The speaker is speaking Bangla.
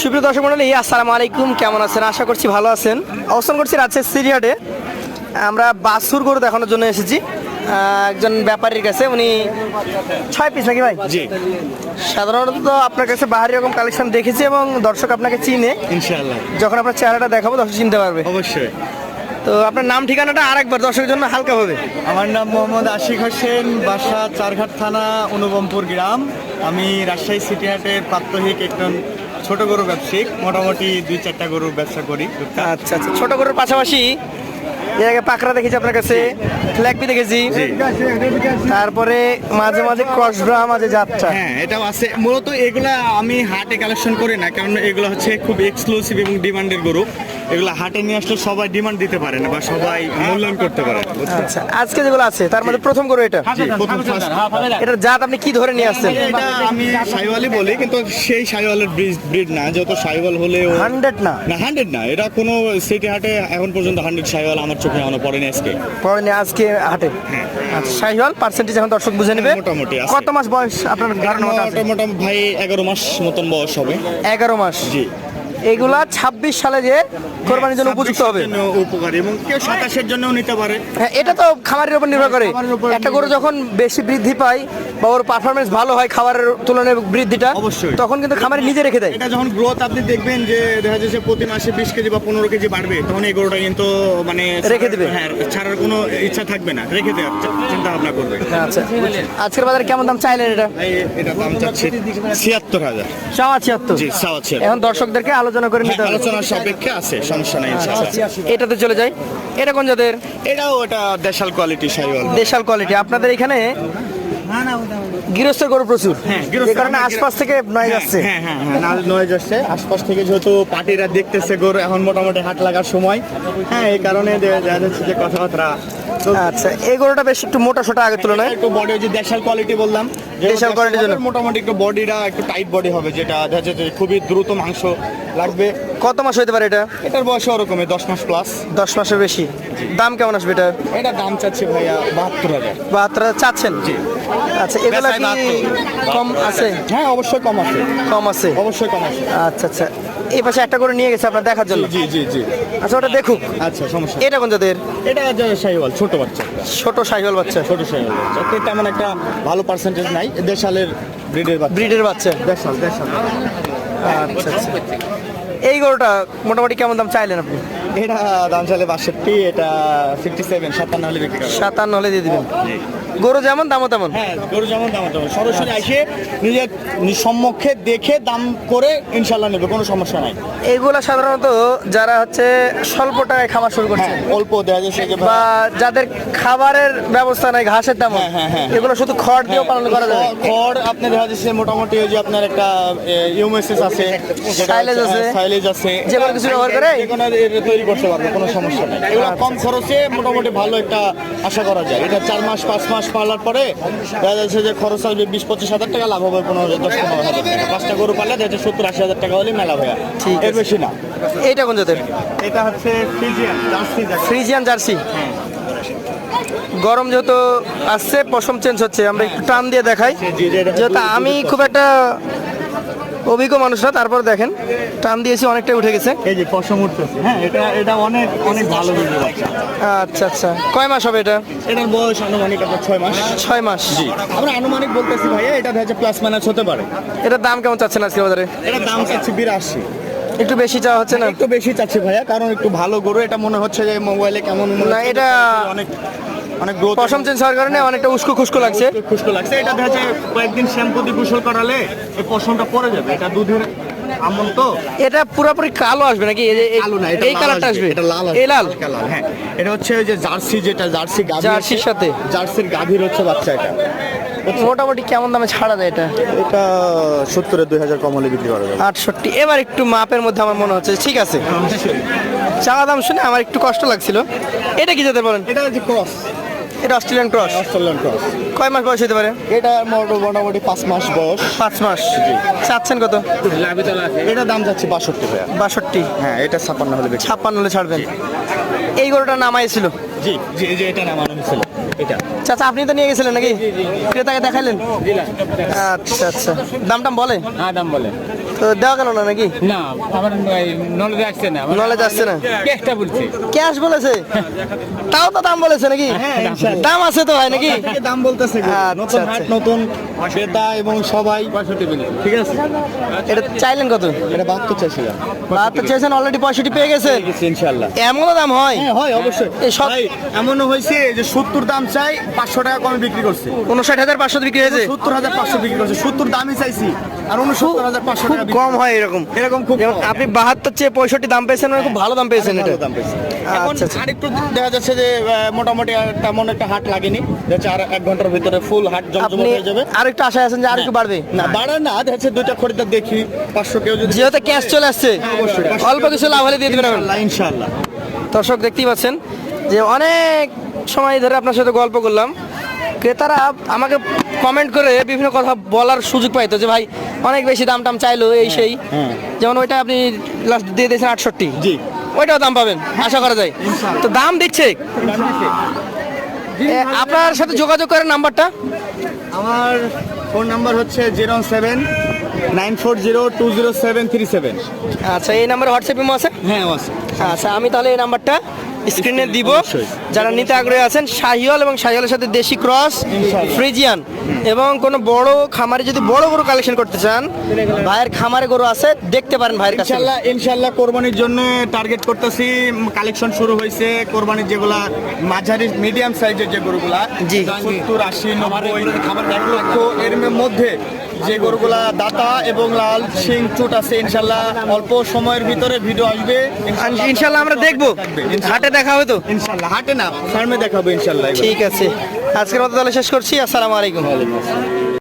সুপ্রিয় দর্শক মন্ডলী আসসালামু আলাইকুম। কেমন আছেন? আশা করছি ভালো আছেন। অবস্থান করছি রাজশাহী সিরিয়াটে। আমরা বাসুর গরু দেখানোর জন্য এসেছি। একজন ব্যাপারীর কাছে। উনি ছয় পিস নাকি ভাই? জি। সাধারণত আপনার কাছে বাহারি রকম কালেকশন দেখেছি এবং দর্শক আপনাকে চিনে। ইনশাআল্লাহ। যখন আপনার চেহারাটা দেখাবো দর্শক চিনতে পারবে। অবশ্যই। তো আপনার নাম ঠিকানাটা আরেকবার দর্শকের জন্য হালকা হবে আমার নাম মোহাম্মদ আশিক হোসেন বাসা চারঘাট থানা অনুপমপুর গ্রাম। আমি রাজশাহী সিটি হাটের প্রাত্যহিক একজন ছোট গরু ব্যবসায়িক মোটামুটি দুই চারটা গরুর ব্যবসা করি। আচ্ছা আচ্ছা ছোট গরুর পাশাপাশি এর আগে পাকড়া দেখেছি আপনার কাছে ফ্ল্যাগবি দেখেছি। তারপরে মাঝে মাঝে ক্রসব্রা মাঝে যাত্রা। হ্যাঁ এটাও আছে। মূলত এগুলা আমি হাটে কালেকশন করি না কারণ এগুলো হচ্ছে খুব এক্সক্লুসিভ এবং ডিমান্ডের গরু। এগুলো হাটে নিয়ে আসলে সবাই ডিমান্ড দিতে পারে না বা সবাই মূল্যায়ন করতে পারে না, আচ্ছা আজকে যেগুলো আছে তার মধ্যে প্রথম গরু এটা? প্রথম এটার জাত আপনি কি ধরে নিয়ে আসছেন? এটা আমি সাইওয়ালই বলি কিন্তু সেই সাইওয়ালের ব্রিড না। যত সাইওয়াল হলেও হান্ড্রেড না? না হান্ড্রেড না। এটা কোনো সিটি হাটে এখন পর্যন্ত হান্ড্রেড সাইওয়াল আমার চোখে এখনও পড়েনি আজকে। পরে নিয়ে আজকে হাটে? আচ্ছা শাহিওয়াল পার্সেন্টেজ এখন দর্শক বুঝে নেবে। মোটামুটি আছে। কত মাস বয়স আপনার ধারণা মতো আছে? মোটামুটি ভাই এগারো মাস মতন বয়স হবে। এগারো মাস। জি। এগুলা ছাব্বিশ সালে যে কোরবানির জন্য উপযুক্ত হবে। উপকারী এবং কেউ সাতাশের জন্য নিতে পারে। হ্যাঁ এটা তো খামারের উপর নির্ভর করে। একটা গরু যখন বেশি বৃদ্ধি পায় বা ওর পারফরমেন্স ভালো হয় খাবারের তুলনায় বৃদ্ধিটা অবশ্যই। তখন কিন্তু খামারে নিজে রেখে দেয়। এটা যখন গ্রোথ আপনি দেখবেন যে দেখা যাচ্ছে প্রতি মাসে বিশ কেজি বা পনেরো কেজি বাড়বে তখন এই গরুটা কিন্তু মানে রেখে দেবে। হ্যাঁ ছাড়ার কোনো ইচ্ছা থাকবে না রেখে দেওয়ার চিন্তা ভাবনা করবে। আচ্ছা। আজকের বাজারে কেমন দাম চাইলেন এটা? এটা দাম চাচ্ছে ছিয়াত্তর হাজার। চাওয়া ছিয়াত্তর। জি চাওয়া ছিয়াত্তর। এখন দর্শকদেরকে আলোচনা করে নিতে হবে। আলোচনার সাপেক্ষে আছে সমস্যা নাই ইনশাআল্লাহ। এটাতে চলে যায় এটা কোন জাতের? এটাও এটা দেশাল কোয়ালিটি সাইওয়াল দেশাল কোয়ালিটি আপনাদের এখানে গৃহস্থের গরু প্রচুর। হ্যাঁ, এই গৃহস্থের কারণে আশপাশ থেকে নয় যাচ্ছে। হ্যাঁ হ্যাঁ হ্যাঁ নয় যাচ্ছে। আশপাশ থেকে যেহেতু পার্টিরা দেখতেছে গরু এখন মোটামুটি হাট লাগার সময়। হ্যাঁ এই কারণে দেখা যাচ্ছে যে কথাবার্তা। আচ্ছা এই গরুটা বেশ একটু মোটা সোটা আগের তুলনায়। একটু বডি যে দেশাল কোয়ালিটি বললাম। যে দেশাল quality-র জন্য। মোটামুটি একটু বডিটা একটু টাইট বডি হবে যেটা দেখা যাচ্ছে যে খুবই দ্রুত মাংস লাগবে। কত মাস হইতে পারে এটা? এটার বয়স ওরকমই দশ মাস প্লাস দশ মাসের বেশি। দাম কেমন আসবে এটা? এটা দাম চাচ্ছে ভাইয়া বাহাত্তর হাজার। বাহাত্তর হাজার চাচ্ছেন? আচ্ছা এগুলা কি কম আছে? হ্যাঁ অবশ্যই কম আছে। কম আছে? অবশ্যই কম আছে। আচ্ছা আচ্ছা। এই পাশে একটা করে নিয়ে গেছে আপনার দেখার জন্য? জি জি জি। আচ্ছা ওটা দেখুক। আচ্ছা সমস্যা এটা কোন জাতের? এটা শাহিওয়াল ছোট বাচ্চা। ছোট সাইকেল বাচ্চা। ছোট শাহিওয়াল বাচ্চা। তেমন একটা ভালো পার্সেন্টেজ নাই। দেশালের ব্রিডের বাচ্চা। ব্রিডের বাচ্চা? দেশাল দেশাল। আচ্ছা আচ্ছা। এই গরুটা মোটামুটি কেমন দাম চাইলেন আপনি? এটা দাম চলে বাষট্টি এটা ফিফটি সেভেন সাতান্ন হলে বিক্রি সাতান্ন হলে দিয়ে দিবেন। গরু যেমন দামও তেমন? হ্যাঁ গরু যেমন দাম তেমন। সরাসরি এসে নিজের সম্মুখে দেখে দাম করে ইনশাল্লাহ নেবে কোনো সমস্যা নাই। এইগুলা সাধারণত যারা হচ্ছে স্বল্প টাকায় খাবার শুরু করছে হ্যাঁ অল্প দেখা যাচ্ছে যে বা যাদের খাবারের ব্যবস্থা নাই ঘাসের দাম হ্যাঁ। এগুলো শুধু খড় দিয়েও পালন করা যায় খড়- আপনি দেখা যাচ্ছে মোটামুটি ওই যে আপনার একটা ইউমেসিস আছে Silage আছে। সাইলেজ আছে যে কোনো কিছু ব্যবহার করে? যে কোনো তৈরি করতে পারবে কোনো সমস্যা নেই। এগুলো কম খরচে মোটামুটি ভালো একটা আশা করা যায়। এটা চার মাস পাঁচ মাস পালার পরে দেখা যাচ্ছে যে খরচ আসবে বিশ পঁচিশ হাজার টাকা লাভ হবে পনেরো হাজার দশ পনেরো হাজার টাকা। পাঁচটা গরু পারলে দেখা যাচ্ছে সত্তর আশি হাজার টাকা হলে মেলা ভাইয়া। ঠিক এর বেশি না। এইটা কোন জাতের? এটা হচ্ছে ফ্রিজিয়ান জার্সি ফ্রিজিয়ান জার্সি। গরম যেহেতু আসছে পশম চেঞ্জ হচ্ছে। আমরা একটু টান দিয়ে দেখাই। যেহেতু আমি খুব একটা অভিজ্ঞ মানুষরা তারপর দেখেন টান দিয়েছি অনেকটাই উঠে গেছে। এই যে পশম উঠতেছে হ্যাঁ এটা এটা অনেক অনেক ভালো আচ্ছা আচ্ছা। কয় মাস হবে এটা? এটার বয়স আনুমানিক আপনার ছয় মাস। ছয় মাস। জি। আমরা আনুমানিক বলতেছি ভাইয়া এটা দেখা প্লাস মাইনাস হতে পারে। এটার দাম কেমন চাচ্ছেন আজকে বাজারে? এটার দাম চাচ্ছি বিরাশি। একটু বেশি চাওয়া হচ্ছে না? একটু বেশি চাচ্ছি ভাইয়া কারণ একটু ভালো গরু এটা মনে হচ্ছে যে মোবাইলে কেমন মনে না, এটা- অনেক অনেক গ্রোথ পশম চেঞ্জ হওয়ার কারণে অনেকটা উস্কো খুস্কো লাগছে। খুশকো লাগছে। এটা দেখা যাচ্ছে কয়েকদিন শ্যাম্পু দিয়ে গোসল করালে এই পশমটা পড়ে যাবে। এটা দুধের আমল তো? এটা পুরোপুরি কালো আসবে নাকি? এই যে এই- কালো না এটা এই কালারটা আসবে। এটা লাল এই লাল? কালার হ্যাঁ। এটা হচ্ছে ওই যে জার্সি যেটা জার্সি গাভী জার্সির সাথে? জার্সির গাভীর হচ্ছে বাচ্চা এটা। মোটামুটি কেমন দামে ছাড়া যায় এটা? এটা সত্তরের দুই হাজার কমলে বিক্রি করা যাবে। আটষট্টি। এবার একটু মাপের মধ্যে আমার মনে হচ্ছে। ঠিক আছে। চাওয়া দাম শুনে আমার একটু কষ্ট লাগছিল। এটা কি যেতে বলেন? এটা হচ্ছে ক্রস এটা অস্ট্রেলিয়ান ক্রস অস্ট্রেলিয়ান ক্রস কয় মাস বয়স হতে পারে? এটা মোট- মোটামুটি পাঁচ মাস বয়স। পাঁচ মাস। চাচ্ছেন কত? এটা দাম যাচ্ছে বাষট্টি ভাইয়া। বাষট্টি। হ্যাঁ এটা ছাপ্পান্ন হলে ছাপ্পান্ন হলে ছাড়বেন। এই গরুটা নামাইছিল জি জি যে এটা নামানো হয়েছিল এটা। চাচা আপনি তো নিয়ে গেছিলেন নাকি? ক্রেতাকে দেখাইলেন? আচ্ছা আচ্ছা। দাম টাম বলে? হ্যাঁ দাম বলে। তো দেওয়া গেল না নাকি? না আমার নলেজ আসছে না Knowledge আসছে না? কেসটা বলছি? ক্যাশ বলেছে? তাও তো দাম বলেছে নাকি? হ্যাঁ, দাম আছে তো ভাই নাকি? দাম বলতেছে আচ্ছা, নতুন হাট আচ্ছা। নতুন ক্রেতা এবং সবাই। ঠিক আছে? এটা চাইলেন কত? এটা বাহাত্তর চাইছিলাম। বাহাত্তর চেয়েছেন অলরেডি পঁয়ষট্টি পেয়ে গেছেন ইনশাল্লাহ এমনও দাম হয়? হ্যাঁ হয় অবশ্যই। এই সব- এমনও হয়েছে যে সত্তর দাম চাই পাঁচশো টাকা কমে বিক্রি করছে। উনষাট হাজার পাঁচশো বিক্রি হয়েছে? সত্তর হাজার পাঁচশো বিক্রি করছে। সত্তর দামই চাইছি। আর উনসত্তর হাজার পাঁচশো টাকা কম হয় এরকম। এরকম খুব আপনি বাহাত্তর চেয়ে পঁয়ষট্টি দাম পেয়েছেন খুব ভালো দাম পেয়েছেন এটা। দাম পেয়েছে। এখন আচ্ছা, আচ্ছা। আরেকটু দেখা যাচ্ছে যে মোটামুটি তেমন একটা হাট লাগেনি। যাচ্ছে আর এক ঘণ্টার ভিতরে ফুল হাট জমজমাট হয়ে যাবে। আর একটু আশায় আছেন যে আর একটু বাড়বে? না বাড়ার না দেখা যাচ্ছে দুইটা খরিদ্দার দেখি পাঁচশো কেউ যদি যেহেতু ক্যাশ চলে আসছে অবশ্যই। অল্প কিছু লাভ হলে দিয়ে দেবেন ইনশাল্লাহ দর্শক দেখতেই পাচ্ছেন যে অনেক সময় ধরে আপনার সাথে গল্প করলাম। ক্রেতারা আমাকে কমেন্ট করে বিভিন্ন কথা বলার সুযোগ পাইতো যে ভাই অনেক বেশি দাম টাম চাইলো এই সেই। হ্যাঁ। যেমন ওইটা আপনি লাস্ট দিয়ে দিয়েছেন আটষট্টি। জি। ওইটাও দাম পাবেন আশা করা যায়। তো দাম দিচ্ছে। আপনার সাথে যোগাযোগ করার নাম্বারটা? আমার ফোন নাম্বার হচ্ছে zero seven nine four zero two zero seven three seven. আচ্ছা এই নাম্বারে হোয়াটসঅ্যাপ আছে? হ্যাঁ আছে। আচ্ছা আমি তাহলে এই নাম্বারটা স্ক্রিনে দিব। যারা নিতে আগ্রহী আছেন শাহিওয়াল এবং শাহিওয়ালের সাথে দেশি ক্রস ফ্রিজিয়ান এবং কোনো বড় খামারে যদি বড় গরু কালেকশন করতে চান ভাইয়ের খামারে গরু আছে দেখতে পারেন ভাইয়ের কাছে। ইনশাল্লাহ ইনশাল্লাহ কোরবানির জন্য টার্গেট করতেছি। কালেকশন শুরু হয়েছে কোরবানির যেগুলা মাঝারি মিডিয়াম সাইজের যে গরুগুলা জি। সত্তর আশি নব্বই এক লক্ষ এর মধ্যে যে গরুগুলা দাতা এবং লাল সিং চুট আছে ইনশাল্লাহ অল্প সময়ের ভিতরে ভিডিও আসবে। ইনশাল্লাহ আমরা দেখব। হাটে দেখা হবে তো? ইনশাল্লাহ হাটে না ফার্মে দেখাবো ইনশাল্লাহ ঠিক আছে। আজকের মতো তাহলে শেষ করছি। আসসালামু আলাইকুম।